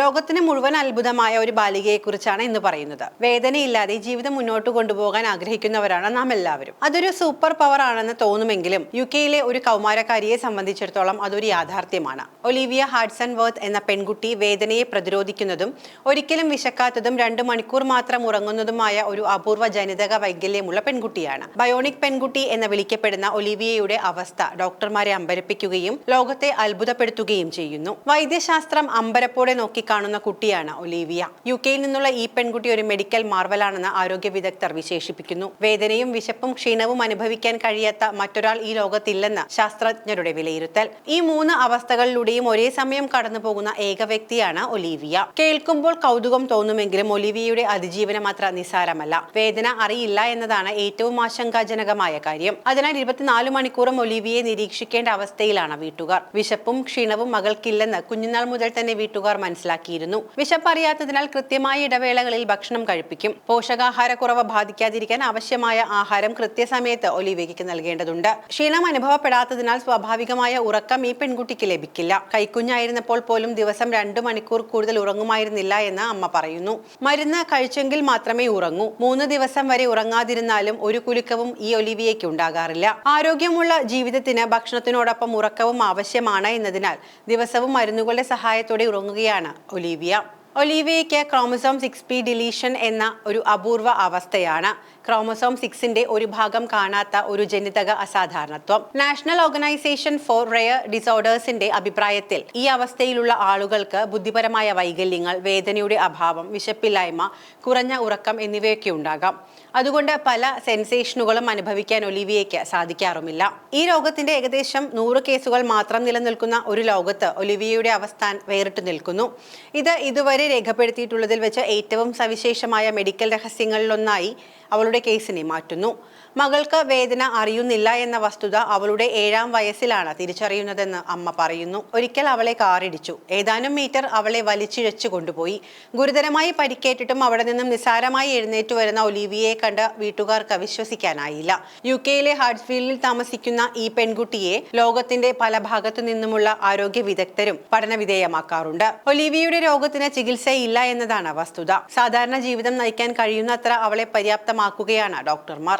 ലോകത്തിന് മുഴുവൻ അത്ഭുതമായ ഒരു ബാലികയെക്കുറിച്ചാണ് ഇന്ന് പറയുന്നത്. വേദനയില്ലാതെ ജീവിതം മുന്നോട്ട് കൊണ്ടുപോകാൻ ആഗ്രഹിക്കുന്നവരാണ് നാം എല്ലാവരും. അതൊരു സൂപ്പർ പവർ ആണെന്ന് തോന്നുമെങ്കിലും യു കെയിലെ ഒരു കൗമാരക്കാരിയെ സംബന്ധിച്ചിടത്തോളം അതൊരു യാഥാർത്ഥ്യമാണ്. ഒലീവിയ ഹാഡ്സൺ വർത്ത് എന്ന പെൺകുട്ടി വേദനയെ പ്രതിരോധിക്കുന്നതും ഒരിക്കലും വിശക്കാത്തതും രണ്ട് മണിക്കൂർ മാത്രം ഉറങ്ങുന്നതുമായ ഒരു അപൂർവ ജനിതക വൈകല്യമുള്ള പെൺകുട്ടിയാണ്. ബയോണിക് പെൺകുട്ടി എന്ന് വിളിക്കപ്പെടുന്ന ഒലീവിയയുടെ അവസ്ഥ ഡോക്ടർമാരെ അമ്പരപ്പിക്കുകയും ലോകത്തെ അത്ഭുതപ്പെടുത്തുകയും ചെയ്യുന്നു. വൈദ്യശാസ്ത്രം അമ്പരപ്പോടെ നോക്കിക്കാണുന്ന കുട്ടിയാണ് ഒലീവിയ. യു കെയിൽ നിന്നുള്ള ഈ പെൺകുട്ടി ഒരു മെഡിക്കൽ മാർവലാണെന്ന് ആരോഗ്യ വിദഗ്ധർ വിശേഷിപ്പിക്കുന്നു. വേദനയും വിശപ്പും ക്ഷീണവും അനുഭവിക്കാൻ കഴിയാത്ത മറ്റൊരാൾ ഈ ലോകത്തില്ലെന്ന് ശാസ്ത്രജ്ഞരുടെ വിലയിരുത്തൽ. ഈ മൂന്ന് അവസ്ഥകളിലൂടെയും ഒരേ സമയം കടന്നു പോകുന്ന ഏക വ്യക്തിയാണ് ഒലീവിയ. കേൾക്കുമ്പോൾ കൗതുകം തോന്നുമെങ്കിലും ഒലീവിയയുടെ അതിജീവനം അത്ര നിസാരമല്ല വേദന അറിയില്ല എന്നതാണ് ഏറ്റവും ആശങ്കാജനകമായ കാര്യം. അതിനാൽ ഇരുപത്തിനാല് മണിക്കൂറും ഒലീവിയെ നിരീക്ഷിക്കേണ്ട അവസ്ഥയിലാണ് വീട്ടുകാർ. വിശപ്പും ക്ഷീണവും മകൾക്കില്ലെന്ന് കുഞ്ഞുനാൾ മുതൽ തന്നെ വീട്ടുകാർ മനസ്സിലാക്കിയിരുന്നു. വിശപ്പറിയാത്തതിനാൽ കൃത്യമായ ഇടവേളകളിൽ ഭക്ഷണം കഴിപ്പിക്കും. പോഷകാഹാരക്കുറവ് ബാധിക്കാതിരിക്കാൻ ആവശ്യമായ ആഹാരം കൃത്യസമയത്ത് ഒലിവയ്ക്ക് നൽകേണ്ടതുണ്ട്. ക്ഷീണം അനുഭവപ്പെടാത്തതിനാൽ സ്വാഭാവികമായ ഉറക്കം ഈ പെൺകുട്ടിക്ക് ലഭിക്കില്ല. കൈക്കുഞ്ഞായിരുന്നപ്പോൾ പോലും ദിവസം രണ്ടു മണിക്കൂർ കൂടുതൽ ഉറങ്ങുമായിരുന്നില്ല എന്ന് അമ്മ പറയുന്നു. മരുന്ന് കഴിച്ചെങ്കിൽ മാത്രമേ ഉറങ്ങൂ. മൂന്ന് ദിവസം വരെ ഉറങ്ങാതിരുന്നാലും ഒരു കുലുക്കവും ഈ ഒലിവിയയ്ക്ക് ഉണ്ടാകാറില്ല. ആരോഗ്യമുള്ള ജീവിതത്തിന് ഭക്ഷണത്തിനോടൊപ്പം ഉറക്കവും ആവശ്യമാണ് എന്നതിനാൽ ദിവസവും മരുന്നുകളുടെ സഹായത്തോടെ ഉറങ്ങുകയാണ് ഒലീവിയ. ഒലീവിയയ്ക്ക് ക്രോമസോം സിക്സ് പി ഡിലീഷൻ എന്ന ഒരു അപൂർവ അവസ്ഥയാണ് ക്രോമസോം സിക്സിന്റെ ഒരു ഭാഗം കാണാത്ത ഒരു ജനിതക അസാധാരണത്വം. നാഷണൽ ഓർഗനൈസേഷൻ ഫോർ റെയർ ഡിസോർഡേഴ്സിന്റെ അഭിപ്രായത്തിൽ ഈ അവസ്ഥയിലുള്ള ആളുകൾക്ക് ബുദ്ധിപരമായ വൈകല്യങ്ങൾ വേദനയുടെ അഭാവം വിശപ്പില്ലായ്മ കുറഞ്ഞ ഉറക്കം എന്നിവയൊക്കെ ഉണ്ടാകാം. അതുകൊണ്ട് പല സെൻസേഷനുകളും അനുഭവിക്കാൻ ഒലിവിയയ്ക്ക് സാധിക്കാറുമില്ല. ഈ രോഗത്തിന്റെ ഏകദേശം നൂറ് കേസുകൾ മാത്രം നിലനിൽക്കുന്ന ഒരു ലോകത്ത് ഒലിവിയയുടെ അവസ്ഥ വേറിട്ട് നിൽക്കുന്നു. ഇത് ഇതുവരെ രേഖപ്പെടുത്തിയിട്ടുള്ളതിൽ വെച്ച് ഏറ്റവും സവിശേഷമായ മെഡിക്കൽ രഹസ്യങ്ങളിലൊന്നായി അവളുടെ കേസിനെ മാറ്റുന്നു. മകൾക്ക് വേദന അറിയുന്നില്ല എന്ന വസ്തുത അവളുടെ ഏഴാം വയസ്സിലാണ് തിരിച്ചറിയുന്നതെന്ന് അമ്മ പറയുന്നു. ഒരിക്കൽ അവളെ കാറിടിച്ചു. ഏതാനും മീറ്റർ അവളെ വലിച്ചിഴച്ചു കൊണ്ടുപോയി. ഗുരുതരമായി പരിക്കേറ്റിട്ടും അവിടെ നിന്നും നിസ്സാരമായി എഴുന്നേറ്റ് വരുന്ന ഒലീവിയെ കണ്ട് വീട്ടുകാർക്ക് വിശ്വസിക്കാനായില്ല. യു കെയിലെ ഹാർട്ട്ഫീൽഡിൽ താമസിക്കുന്ന ഈ പെൺകുട്ടിയെ ലോകത്തിന്റെ പല ഭാഗത്തു നിന്നുമുള്ള ആരോഗ്യ വിദഗ്ധരും പഠന വിധേയമാക്കാറുണ്ട്. ഒലീവിയയുടെ രോഗത്തിന് ചികിത്സയില്ല എന്നതാണ് വസ്തുത. സാധാരണ ജീവിതം നയിക്കാൻ കഴിയുന്നത്ര അവളെ പര്യാപ്തമാക്കുകയാണ് ഡോക്ടർമാർ